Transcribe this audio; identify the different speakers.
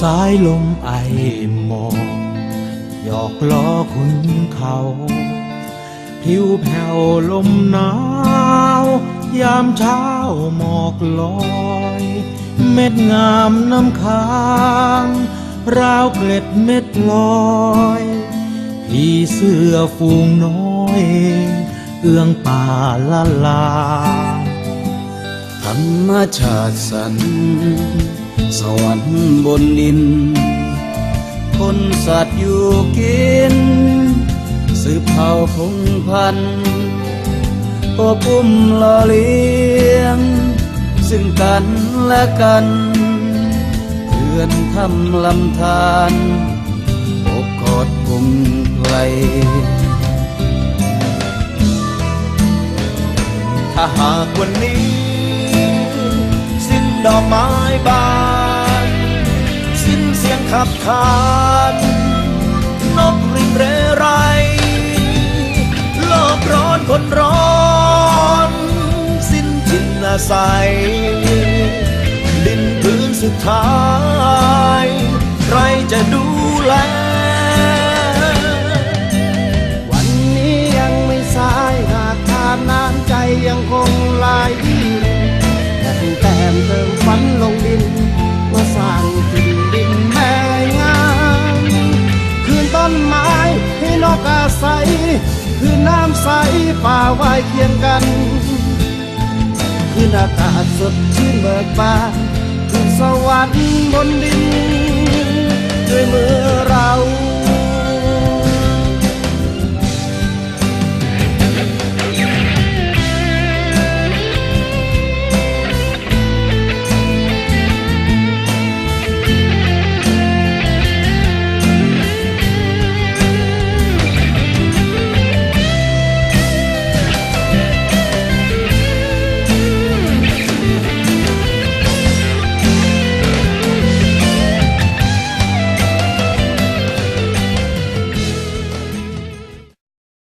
Speaker 1: สายลมไอหมอกหยอกล้อคุณเขา ผิวแผ่วลมหนาว ยามเช้าหมอกลอย เม็ดงามน้ำค้างราวเกล็ดเม็ดลอยพี่เสื้อฟูงน้อย เอื้องป่าละลา
Speaker 2: รรมชาติสรรสวรรค์บนดิน คนสัตว์อยู่กิน สืบเผ่าพงพันธุ์อบอุ้มหล่อเลี้ยง ซึ่งกันและกันเพื่อนทำลำธารอบกอดกลุ่มไกล
Speaker 1: ถ้าหากวันนี้ ดอกไม้บาน สิ้นเสียงขับขานนกริงเรไรโลกร้อนคนร้อน สิ้นทินอาศัยดินพื้นสุดท้าย คื
Speaker 3: อน้ำใสป่าไว้เคียงกันคืนอากาศสดชื่นเบิกบานคืนสวรรค์บนดิน